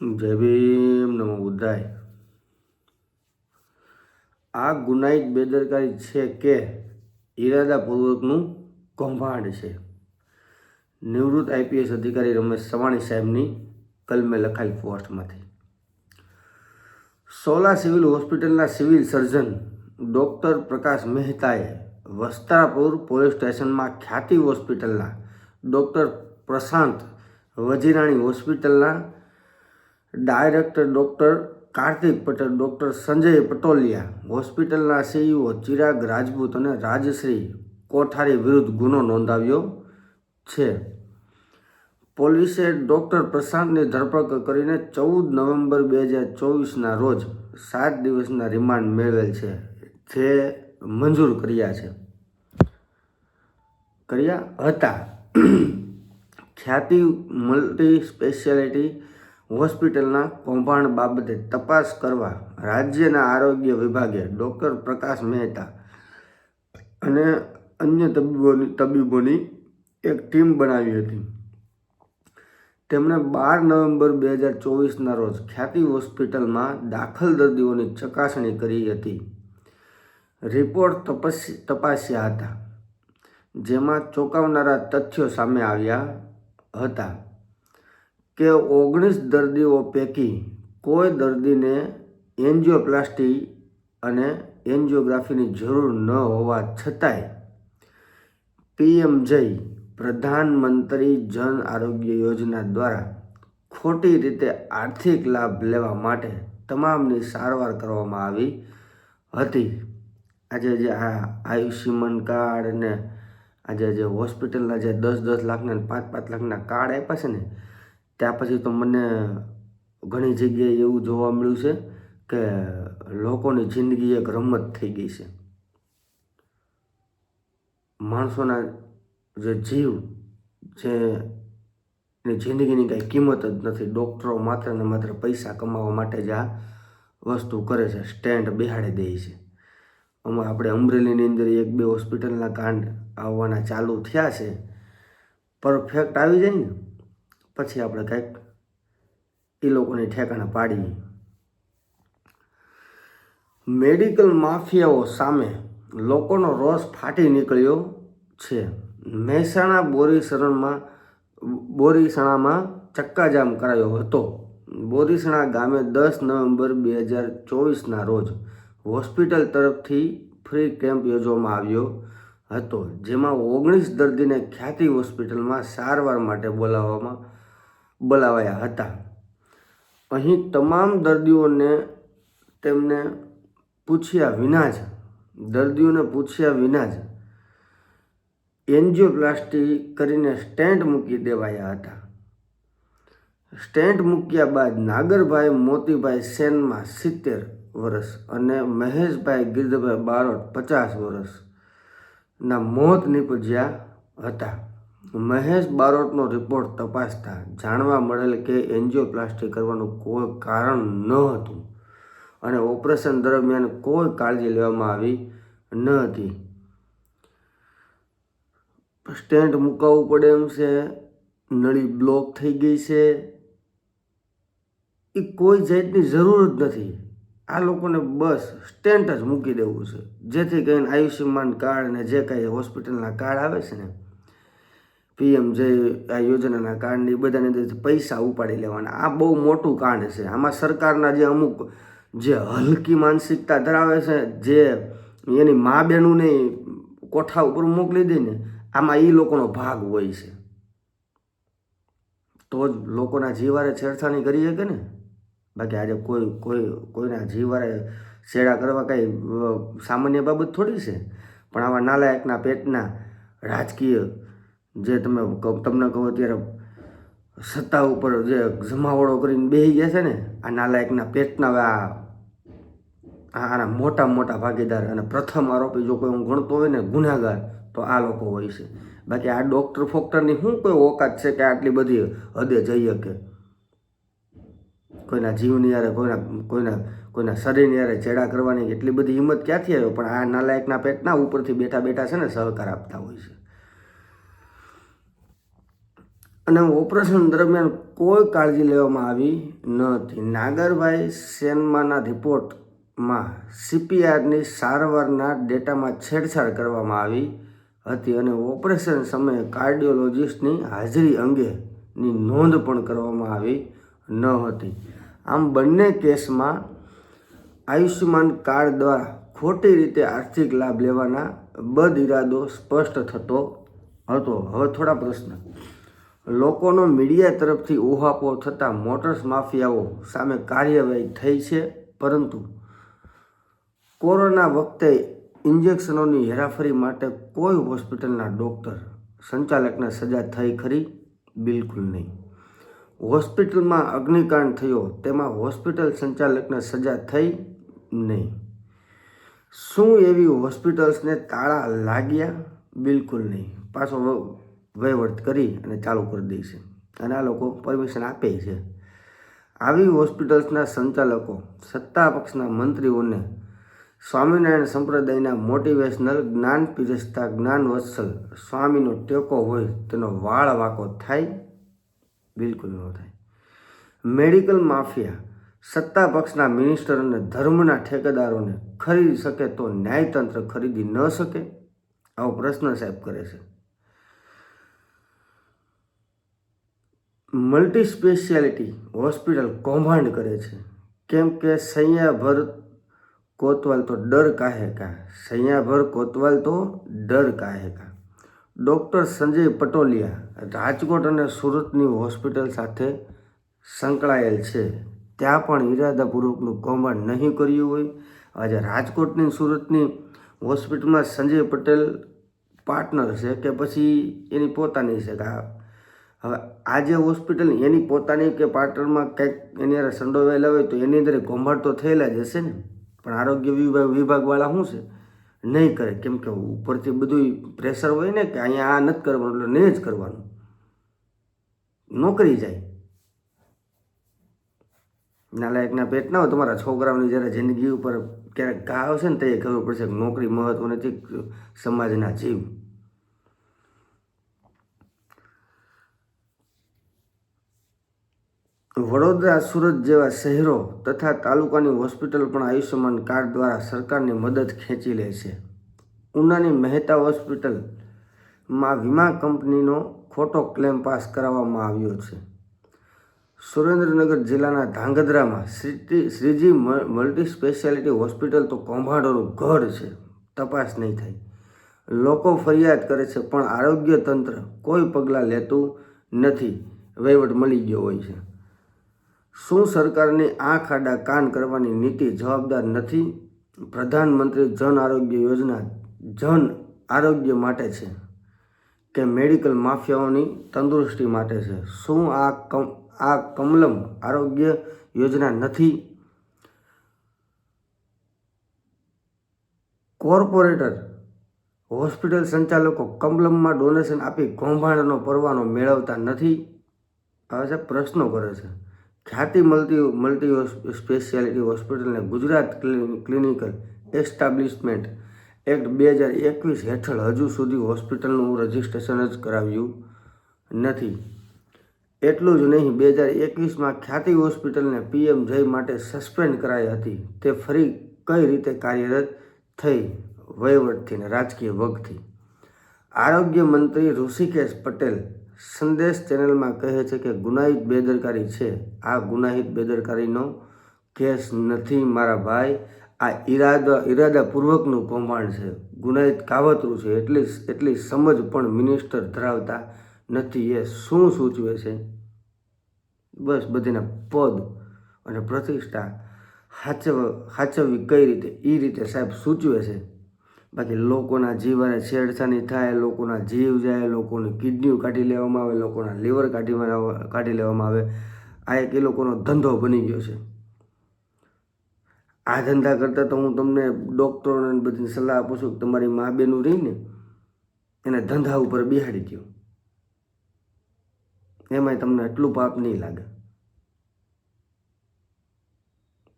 જય ભીમ નમો બુદ્ધાય. આ ગુનાહિત બેદરકારી છે કે ઇરાદાપૂર્વકનું કૌભાંડ છે. નિવૃત્ત આઈપીએસ અધિકારી રમેશ સવાણી સાહેબની કલમે લખાયેલ પોસ્ટમાંથી. સોલા સિવિલ હોસ્પિટલના સિવિલ સર્જન ડૉક્ટર પ્રકાશ મહેતાએ વસ્ત્રાપુર પોલીસ સ્ટેશનમાં ખ્યાતિ હોસ્પિટલના ડૉક્ટર પ્રશાંત વજીરાણી હોસ્પિટલના director doctor Kartik Patel, doctor Sanjay Patoliya, હોસ્પિટલના સીઈઓ ચિરાગ રાજપૂત અને રાજશ્રી કોઠારી વિરુદ્ધ ગુનો નોંધાવ્યો છે. પોલીસે ડૉક્ટર પ્રશાંતની ધરપકડ કરીને ચૌદ નવેમ્બર બે હજાર ચોવીસના રોજ સાત દિવસના રિમાન્ડ મેળવેલ છે, જે મંજૂર કર્યા છે. કર્યા હતા. ખ્યાતિ મલ્ટી સ્પેશિયાલિટી હોસ્પિટલના કૌભાંડ બાબતે તપાસ કરવા રાજ્યના આરોગ્ય વિભાગે ડૉક્ટર પ્રકાશ મહેતા અને અન્ય તબીબોની તબીબોની એક ટીમ બનાવી હતી. તેમણે બાર નવેમ્બર બે હજાર ચોવીસના રોજ ખ્યાતિ હોસ્પિટલમાં દાખલ દર્દીઓની ચકાસણી કરી હતી. રિપોર્ટ તપસી તપાસ્યા હતા, જેમાં ચોંકાવનારા તથ્યો સામે આવ્યા હતા. કે ઓગણીસ દર્દીઓ પૈકી કોઈ દર્દીને એન્જિયોપ્લાસ્ટી અને એન્જિયોગ્રાફીની જરૂર ન હોવા છતાંય પીએમ જય પ્રધાનમંત્રી જન આરોગ્ય યોજના દ્વારા ખોટી રીતે આર્થિક લાભ લેવા માટે તમામની સારવાર કરવામાં આવી હતી. આજે જે આ આયુષ્યમાન કાર્ડ અને આજે જે હોસ્પિટલના જે દસ દસ લાખના પાંચ પાંચ લાખના કાર્ડ આપ્યા છે ને ત્યાં પછી તો મને ઘણી જગ્યાએ એવું જોવા મળ્યું છે કે લોકોની જિંદગી એક રમત થઈ ગઈ છે. માણસોના જે જીવ જે એની જિંદગીની કાંઈ કિંમત જ નથી. ડૉક્ટરો માત્ર ને માત્ર પૈસા કમાવા માટે જ આ વસ્તુ કરે છે, સ્ટેન્ડ બિહાડી દે છે. આમાં આપણે અમરેલીની અંદર એક બે હોસ્પિટલના કાંડ આવવાના ચાલુ થયા છે. પરફેક્ટ આવી જાય ને? પછી આપણે કંઈક એ લોકોની ઠેકાણા પાડીએ. મેડિકલ માફિયાઓ સામે લોકોનો રોષ ફાટી નીકળ્યો છે. મહેસાણા બોરીસરણમાં, બોરીસણામાં ચક્કાજામ કરાયો હતો. બોરીસણા ગામે દસ નવેમ્બર બે હજાર ચોવીસના રોજ હોસ્પિટલ તરફથી ફ્રી કેમ્પ યોજવામાં આવ્યો હતો, જેમાં ઓગણીસ દર્દીને ખ્યાતિ હોસ્પિટલમાં સારવાર માટે બોલાવવામાં બોલાવાયા હતા. અહીં તમામ દર્દીઓને તેમને પૂછ્યા વિના જ, દર્દીઓને પૂછ્યા વિના જ એન્જિયોપ્લાસ્ટી કરીને સ્ટેન્ટ મૂકી દેવાયા હતા. સ્ટેન્ટ મૂક્યા બાદ નાગરભાઈ મોતીભાઈ સેનમાં સિત્તેર વર્ષ અને મહેશભાઈ ગિરધભાઈ બારોટ પચાસ વર્ષના મોત નીપજ્યા હતા. મહેશ બારોટનો રિપોર્ટ તપાસતા જાણવા મળેલ કે એન્જિયોપ્લાસ્ટી કરવાનું કોઈ કારણ ન હતું અને ઓપરેશન દરમિયાન કોઈ કાળજી લેવામાં આવી ન હતી. સ્ટેન્ટ મુકાવવું પડે એમ છે, નળી બ્લોક થઈ ગઈ છે. એ કોઈ જાતની જરૂર જ નથી. આ લોકોને બસ સ્ટેન્ટ જ મૂકી દેવું છે. જેથી કરીને આયુષ્યમાન કાર્ડ ને જે કાંઈ હોસ્પિટલના કાર્ડ આવે છે ને પીએમ જે આ યોજનાના કાર્ડ બધાને એ બધાની પૈસા ઉપાડી લેવાના. આ બહુ મોટું કારણ છે. આમાં સરકારના જે અમુક જે હલકી માનસિકતા ધરાવે છે, જે એની મા બહેનોને કોઠા ઉપર મોકલી દે ને, આમાં એ લોકોનો ભાગ હોય છે. તો જ લોકોના જીવારે છેડછાણી કરી શકે ને. બાકી આજે કોઈ કોઈ, કોઈના જીવારે છેડા કરવા કાંઈ સામાન્ય બાબત થોડી છે. પણ આવા નાલાયકના પેટના રાજકીય જે તમે તમને કહો અત્યારે સત્તા ઉપર જે જમાવડો કરીને બેસી ગયા છે ને, આ નાલાયકના પેટના આ આના મોટા મોટા ભાગીદાર અને પ્રથમ આરોપી જો કોઈ હું ગણતો હોય ને ગુનાગાર, તો આ લોકો હોય છે. બાકી આ ડૉક્ટર ફોક્ટરની શું કોઈ ઓકાત છે કે આટલી બધી હદે જઈ શકે? કોઈના જીવની યારે કોઈના કોઈના કોઈના શરીરની યારે ચેડા કરવાની એટલી બધી હિંમત ક્યાંથી આવ્યો? પણ આ નાલાયકના પેટના ઉપરથી બેઠા બેઠા છે ને સહકાર આપતા હોય છે. અને ઓપરેશન દરમિયાન કોઈ કાળજી લેવામાં આવી ન હતી નાગરભાઈ સેનમાના રિપોર્ટમાં સીપીઆરની સારવારના ડેટામાં છેડછાડ કરવામાં આવી હતી અને ઓપરેશન સમયે કાર્ડિયોલોજિસ્ટની હાજરી અંગેની નોંધ પણ કરવામાં આવી ન હતી આમ બંને કેસમાં આયુષ્યમાન કાર્ડ દ્વારા ખોટી રીતે આર્થિક લાભ લેવાના બદ ઇરાદો સ્પષ્ટ થતો હતો. હવે થોડા પ્રશ્ન. લોકોનો મીડિયા તરફથી ઉહાપો થતાં મોટર્સ માફિયાઓ સામે કાર્યવાહી થઈ છે, પરંતુ કોરોના વખતે ઇન્જેક્શનોની હેરાફેરી માટે કોઈ હોસ્પિટલના ડૉક્ટર સંચાલકને સજા થઈ ખરી? બિલકુલ નહીં. હોસ્પિટલમાં અગ્નિકાંડ થયો, તેમાં હોસ્પિટલ સંચાલકને સજા થઈ નહીં. શું એવી હોસ્પિટલ્સને તાળા લાગ્યા? બિલકુલ નહીં. પાછો વહીવટ કરી અને ચાલુ કરી દે છે. અને આ લોકો પરમિશન આપે છે. આવી હોસ્પિટલ્સના સંચાલકો, સત્તા પક્ષના મંત્રીઓને સ્વામિનારાયણ સંપ્રદાયના મોટિવેશનલ જ્ઞાન પીરસતા જ્ઞાન વત્સલ સ્વામીનો ટેકો હોય તેનો વાળ વાંકો થાય, બિલકુલ ન થાય. મેડિકલ માફિયા, સત્તા પક્ષના મિનિસ્ટર અને ધર્મના ઠેકેદારોને ખરીદી શકે તો ન્યાયતંત્ર ખરીદી ન શકે? આવો પ્રશ્ન સાહેબ કરે છે. મલ્ટી સ્પેશિયાલિટી હોસ્પિટલ કૌભાંડ કરે છે. કેમ કે સૈયાભર કોતવાલ તો ડર કાહે કા? સૈયાભર કોતવાલ તો ડર કાહે કા? ડૉક્ટર સંજય પટોલિયા રાજકોટ અને સુરતની હોસ્પિટલ સાથે સંકળાયેલ છે. ત્યાં પણ ઈરાદાપૂર્વકનું કૌભાંડ નહીં કર્યું હોય. આજે રાજકોટની સુરતની હોસ્પિટલમાં સંજય પટેલ પાર્ટનર છે કે પછી એની પોતાની છે? કે આ હવે આ જે હોસ્પિટલ એની પોતાની કે પાર્ટનરમાં કંઈક એની અંદર સંડોવાયેલા હોય તો એની અંદર ઘોંઘાટ તો થયેલા જ હશે ને? પણ આરોગ્ય વિભાગ, વિભાગવાળા શું છે? નહીં કરે. કેમ કે ઉપરથી બધું પ્રેશર હોય ને કે અહીંયા આ નથી કરવાનું એટલે નહીં જ કરવાનું. નોકરી જાય. નાલાયકના પેટ ના હોય, તમારા છોકરાઓની જ્યારે જિંદગી ઉપર ક્યારેક ઘા આવશે ને, તો એ ખબર પડશે કે નોકરી મહત્વ નથી સમાજના જીવ. વડોદરા, સુરત જેવા શહેરો તથા તાલુકાની હોસ્પિટલ પણ આયુષ્યમાન કાર્ડ દ્વારા સરકારની મદદ ખેંચી લે છે. ઉનાની મહેતા હોસ્પિટલમાં વીમા કંપનીનો ખોટો ક્લેમ પાસ કરાવવામાં આવ્યો છે. સુરેન્દ્રનગર જિલ્લાના ધાંગધ્રામાં Shri Shreeji multi speciality hospital તો કૌભાંડોનું ઘર છે, તપાસ નહીં થાય. લોકો ફરિયાદ કરે છે, પણ આરોગ્ય તંત્ર કોઈ પગલાં લેતું નથી, વહીવટ મળી ગયો હોય છે. શું સરકારની આંખ આડા કાન કરવાની નીતિ જવાબદાર નથી? પ્રધાનમંત્રી જન આરોગ્ય યોજના જન આરોગ્ય માટે છે કે મેડિકલ માફિયાઓની તંદુરસ્તી માટે છે? શું આ કમ, આ કમલમ આરોગ્ય યોજના નથી? કોર્પોરેટર, હોસ્પિટલ સંચાલકો કમલમમાં ડોનેશન આપી કૌભાંડનો પરવાનો મેળવતા નથી? હવે છે, પ્રશ્નો કરે છે. ખ્યાતિ મલ્ટી મલ્ટી સ્પેશિયાલિટી હોસ્પિટલને ગુજરાત ક્લિનિકલ એસ્ટાબ્લિશમેન્ટ એક્ટ બે હજાર એકવીસ હેઠળ હજુ સુધી હોસ્પિટલનું રજિસ્ટ્રેશન જ કરાવ્યું નથી. એટલું જ નહીં, બે હજાર એકવીસમાં ખ્યાતિ હોસ્પિટલને પીએમ જય માટે સસ્પેન્ડ કરાઈ હતી. તે ફરી કઈ રીતે કાર્યરત થઈ, વહીવટથી ને રાજકીય વગથી? આરોગ્ય મંત્રી ઋષિકેશ પટેલ સંદેશ ચેનલમાં કહે છે કે ગુનાહિત બેદરકારી છે. આ ગુનાહિત બેદરકારીનો કેસ નથી મારા ભાઈ. આ ઈરાદા, ઈરાદાપૂર્વકનું કૌભાંડ છે. ગુનાહિત કાવતરું છે. એટલી એટલી સમજ પણ મિનિસ્ટર ધરાવતા નથી. એ શું સૂચવે છે? બસ બધીના પદ અને પ્રતિષ્ઠા હાચવ, હાચવવી કઈ રીતે? એ રીતે સાહેબ સૂચવે છે. બાકી લોકોના જીવને છેડછાની થાય, લોકોના જીવ જાય, લોકોની કિડનીઓ કાઢી લેવામાં આવે, લોકોના લીવર કાઢી કાઢી લેવામાં આવે. આ એક એ લોકોનો ધંધો બની ગયો છે. આ ધંધા કરતાં તો હું તમને ડૉક્ટરોને બધી સલાહ આપું છું કે તમારી મા બેનું રહીને એને ધંધા ઉપર બિહાડી દો એમાંય તમને એટલું પાપ નહીં લાગે.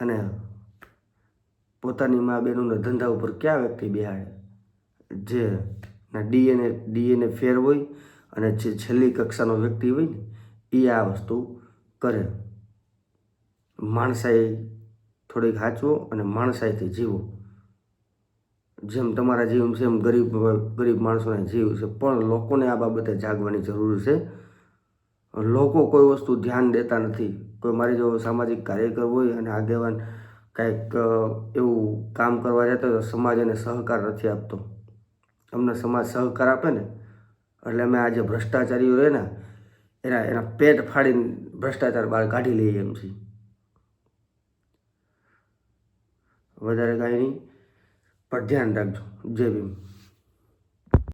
અને પોતાની મા બહેનોના ધંધા ઉપર ક્યાં વ્યક્તિ બિહાડે? જે ડીએનએ ડીએનએ ફેર હોય અને જે છેલ્લી કક્ષાનો વ્યક્તિ હોય ને એ આ વસ્તુ કરે. માણસાઈ થોડીક હાચવો અને માણસાઈથી જીવો. જેમ તમારા જીવ છે એમ ગરીબ ગરીબ માણસોના જીવ છે. પણ લોકોને આ બાબતે જાગવાની જરૂર છે. લોકો કોઈ વસ્તુ ધ્યાન દેતા નથી. કોઈ મારી જો સામાજિક કાર્યકર હોય અને આગેવાન કાંઈક એવું કામ કરવા જતા તો સમાજ એને સહકાર નથી આપતો. અમને સમાજ સહકાર આપે ને, એટલે અમે આ જે ભ્રષ્ટાચારીઓ રહે ને, એના એના પેટ ફાડીને ભ્રષ્ટાચાર બહાર કાઢી લઈએ એમ છીએ. વધારે કાંઈ નહીં, પણ ધ્યાન રાખજો. જય ભીમ.